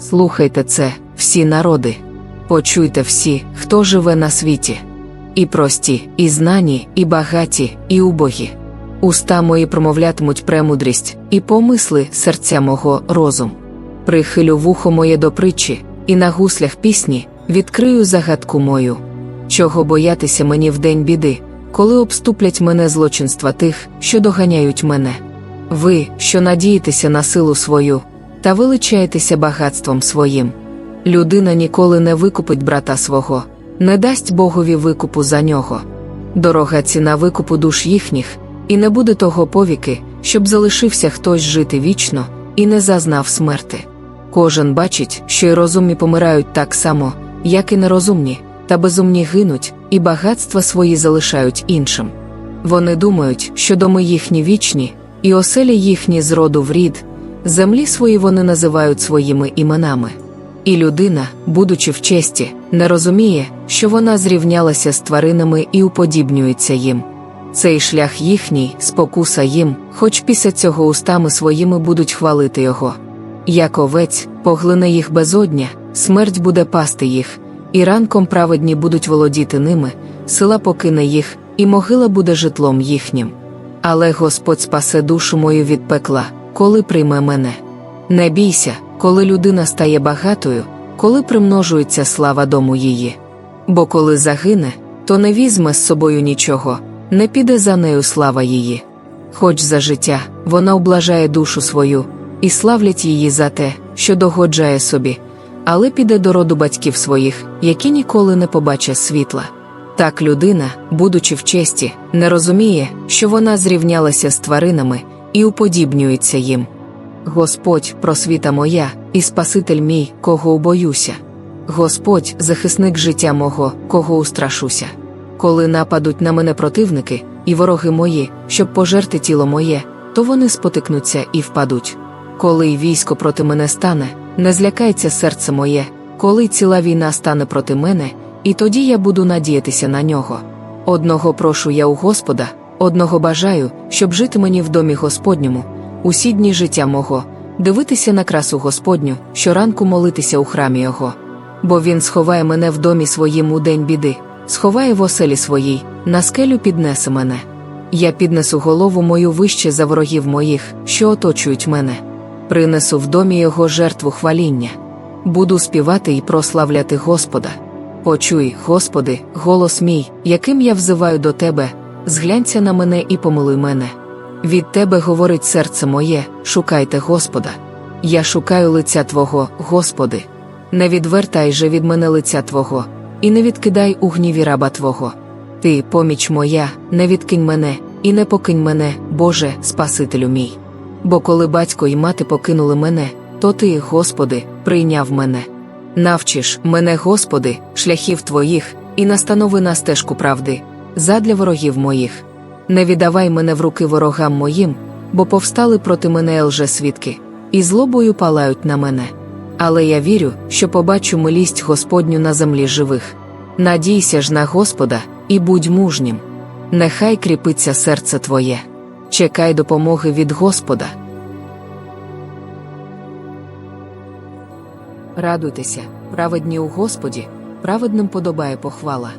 Слухайте це, всі народи. Почуйте всі, хто живе на світі. І прості, і знані, і багаті, і убогі. Уста мої промовлятимуть премудрість, і помисли серця мого розум. Прихилю вухо моє до притчі, і на гуслях пісні відкрию загадку мою. Чого боятися мені в день біди, коли обступлять мене злочинства тих, що доганяють мене. Ви, що надієтеся на силу свою, та величаєтеся багатством своїм. Людина ніколи не викупить брата свого, не дасть Богові викупу за нього. Дорога ціна викупу душ їхніх, і не буде того повіки, щоб залишився хтось жити вічно і не зазнав смерти. Кожен бачить, що й розумні помирають так само, як і нерозумні, та безумні гинуть, і багатства свої залишають іншим. Вони думають, що доми їхні вічні, і оселі їхні з роду в рід, землі свої вони називають своїми іменами. І людина, будучи в честі, не розуміє, що вона зрівнялася з тваринами і уподібнюється їм. Цей шлях їхній, спокуса їм, хоч після цього устами своїми будуть хвалити його. Як овець, поглине їх безодня, смерть буде пасти їх, і ранком праведні будуть володіти ними, сила покине їх, і могила буде житлом їхнім. Але Господь спасе душу мою від пекла, коли прийме мене. Не бійся, коли людина стає багатою, коли примножується слава дому її. Бо коли загине, то не візьме з собою нічого, не піде за нею слава її. Хоч за життя вона облажає душу свою, і славлять її за те, що догоджає собі, але піде до роду батьків своїх, які ніколи не побачать світла. Так людина, будучи в честі, не розуміє, що вона зрівнялася з тваринами і уподібнюється їм. Господь, просвіта моя, і Спаситель мій, кого убоюся. Господь, захисник життя мого, кого устрашуся. Коли нападуть на мене противники, і вороги мої, щоб пожерти тіло моє, то вони спотикнуться і впадуть. Коли військо проти мене стане, не злякається серце моє, коли ціла війна стане проти мене, і тоді я буду надіятися на нього. Одного прошу я у Господа, одного бажаю, щоб жити мені в домі Господньому, усі дні життя мого, дивитися на красу Господню, щоранку молитися у храмі Його. Бо Він сховає мене в домі своїм у день біди, сховає в оселі своїй, на скелю піднесе мене. Я піднесу голову мою вище за ворогів моїх, що оточують мене. Принесу в домі Його жертву хваління. Буду співати і прославляти Господа. Почуй, Господи, голос мій, яким я взиваю до Тебе, зглянься на мене і помилуй мене. Від Тебе говорить серце моє, шукайте Господа. Я шукаю лиця Твого, Господи. Не відвертай же від мене лиця Твого, і не відкидай у гніві раба Твого. Ти, поміч моя, не відкинь мене, і не покинь мене, Боже, Спасителю мій. Бо коли батько і мати покинули мене, то Ти, Господи, прийняв мене. Навчиш мене, Господи, шляхів Твоїх, і настанови на стежку правди, задля ворогів моїх. Не віддавай мене в руки ворогам моїм, бо повстали проти мене лжесвідки, і злобою палають на мене. Але я вірю, що побачу милість Господню на землі живих. Надійся ж на Господа, і будь мужнім. Нехай кріпиться серце твоє. Чекай допомоги від Господа. Радуйтеся, праведні у Господі, праведним подобає похвала.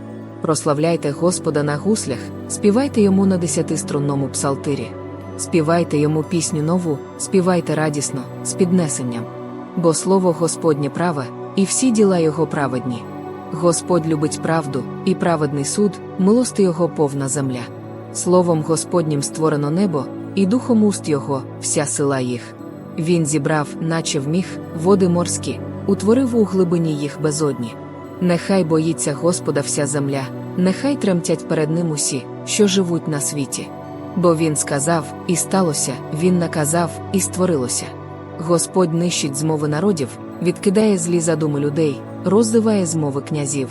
Прославляйте Господа на гуслях, співайте йому на десятиструнному псалтирі. Співайте йому пісню нову, співайте радісно, з піднесенням. Бо слово Господнє праве, і всі діла його праведні. Господь любить правду, і праведний суд, милости його повна земля. Словом Господнім створено небо, і духом уст його вся сила їх. Він зібрав, наче вміг, води морські, утворив у глибині їх безодні. Нехай боїться Господа вся земля, нехай тремтять перед ним усі, що живуть на світі. Бо він сказав, і сталося, він наказав, і створилося. Господь нищить змови народів, відкидає злі задуми людей, роздиває змови князів.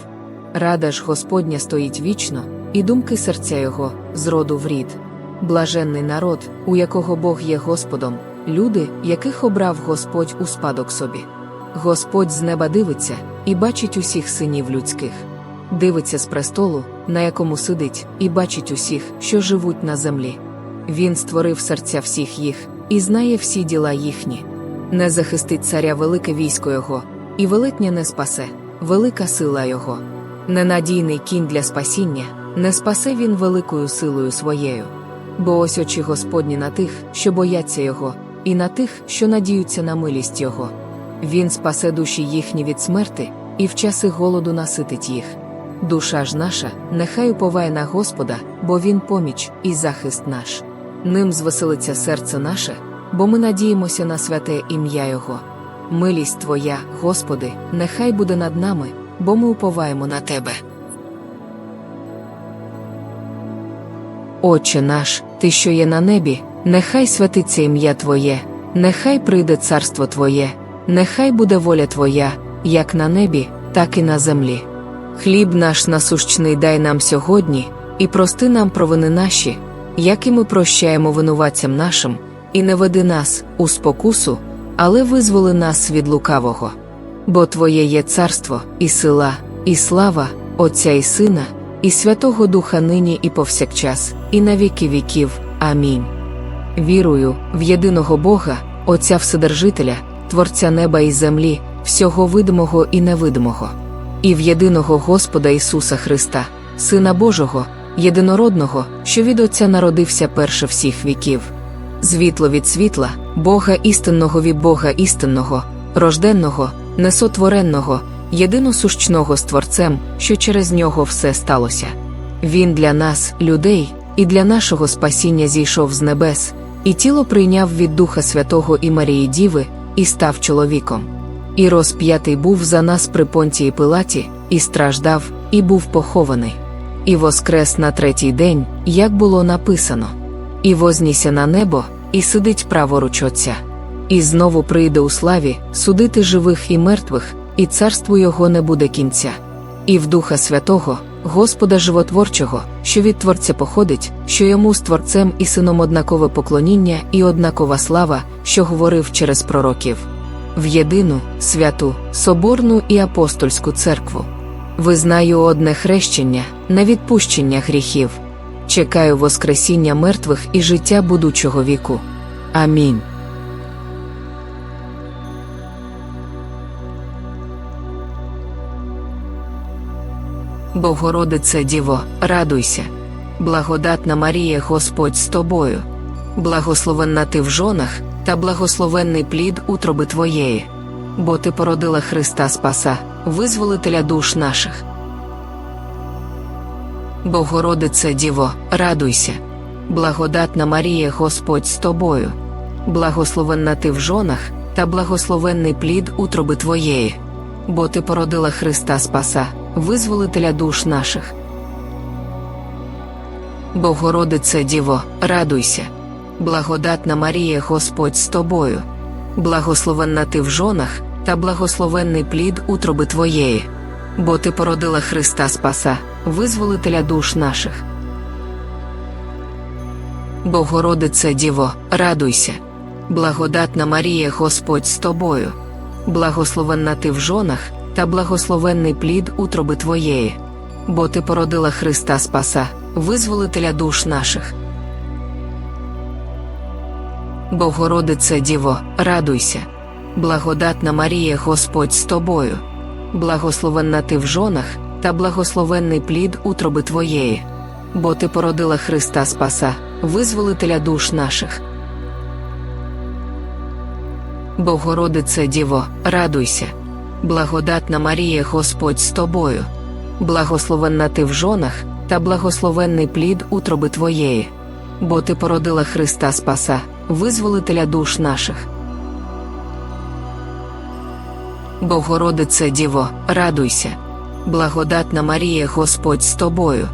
Рада ж Господня стоїть вічно, і думки серця його з роду в рід. Блаженний народ, у якого Бог є Господом, люди, яких обрав Господь у спадок собі. Господь з неба дивиться і бачить усіх синів людських. Дивиться з престолу, на якому сидить, і бачить усіх, що живуть на землі. Він створив серця всіх їх і знає всі діла їхні. не захистить царя велике військо його, і велетня не спасе, велика сила його. Ненадійний кінь для спасіння, не спасе він великою силою своєю. Бо ось очі Господні на тих, що бояться його, і на тих, що надіються на милість Його. Він спасе душі їхні від смерти, і в часи голоду наситить їх. Душа ж наша, нехай уповає на Господа, бо Він поміч і захист наш. Ним звеселиться серце наше, бо ми надіємося на святе ім'я Його. Милість Твоя, Господи, нехай буде над нами, бо ми уповаємо на Тебе. Отче наш, Ти, що є на небі, нехай святиться ім'я Твоє, нехай прийде царство Твоє, нехай буде воля Твоя, як на небі, так і на землі. Хліб наш насущний дай нам сьогодні, і прости нам провини наші, як і ми прощаємо винуватцям нашим, і не веди нас у спокусу, але визволи нас від лукавого. Бо Твоє є царство, і сила, і слава, Отця і Сина, і Святого Духа нині і повсякчас, і на віки віків. Амінь. Вірую в єдиного Бога, Отця Вседержителя, Творця неба і землі, всього видимого і невидимого, і в єдиного Господа Ісуса Христа, Сина Божого, єдинородного, що від Отця народився перше всіх віків. Звітло від світла, Бога істинного від Бога істинного, рожденного, несотвореного, єдиносущного з Творцем, що через нього все сталося. Він для нас, людей, і для нашого спасіння зійшов з небес, і тіло прийняв від Духа Святого і Марії Діви, і став чоловіком. І розп'ятий був за нас при понтії Пилаті, і страждав, і був похований. І воскрес на третій день, як було написано. І вознісся на небо, і сидить праворуч Отця. І знову прийде у славі судити живих і мертвих, і царству його не буде кінця. І в Духа Святого, Господа Животворчого, що від Творця походить, що йому з Творцем і сином однакове поклоніння і однакова слава, що говорив через пророків. В єдину, святу, соборну і апостольську церкву. Визнаю одне хрещення на відпущення гріхів. Чекаю Воскресіння мертвих і життя будучого віку. Амінь. Богородице Діво, радуйся, благодатна Марія Господь з тобою, благословенна ти в жонах, та благословенний плід утроби Твоєї, бо ти породила Христа Спаса, визволителя душ наших. Богородице Діво, радуйся, благодатна Марія Господь з тобою, благословенна ти в жонах, та благословенний плід утроби Твоєї, бо ти породила Христа Спаса, визволителя душ наших. Богородице Діво, радуйся, благодатна Марія Господь з тобою, благословенна ти в жонах, та благословенний плід утроби Твоєї, бо ти породила Христа Спаса, визволителя душ наших. Богородице Діво, радуйся, благодатна Марія Господь з тобою, благословенна ти в жонах, та благословенний плід утроби Твоєї, бо ти породила Христа Спаса, визволителя душ наших. Богородице Діво, радуйся, благодатна Марія Господь з тобою, благословенна ти в жонах, та благословенний плід утроби Твоєї, бо ти породила Христа Спаса, визволителя душ наших. Богородице Діво, радуйся, благодатна Марія Господь з тобою, благословенна ти в жонах, та благословенний плід утроби Твоєї, бо ти породила Христа Спаса, визволителя душ наших. Богородице Діво, радуйся, благодатна Марія Господь з тобою,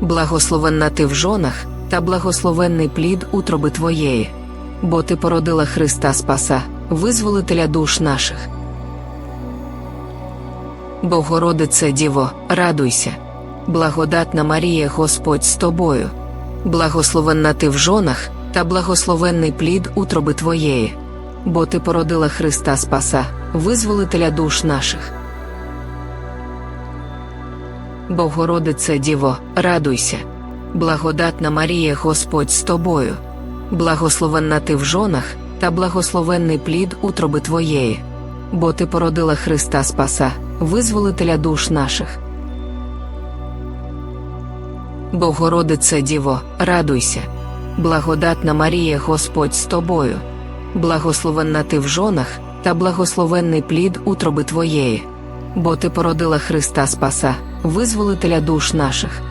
благословенна ти в жонах, та благословенний плід утроби Твоєї, бо ти породила Христа Спаса, визволителя душ наших. Богородице Діво, радуйся, благодатна Марія Господь з тобою, благословенна ти в жонах, та благословенний плід утроби Твоєї, бо ти породила Христа Спаса, визволителя душ наших. Богородице Діво, радуйся, благодатна Марія Господь з тобою, благословенна ти в жонах, та благословенний плід утроби Твоєї, бо Ти породила Христа Спаса, визволителя душ наших. Богородице Діво, радуйся, благодатна Марія Господь з тобою, благословенна ти в жонах, та благословенний плід утроби Твоєї, бо Ти породила Христа Спаса, визволителя душ наших.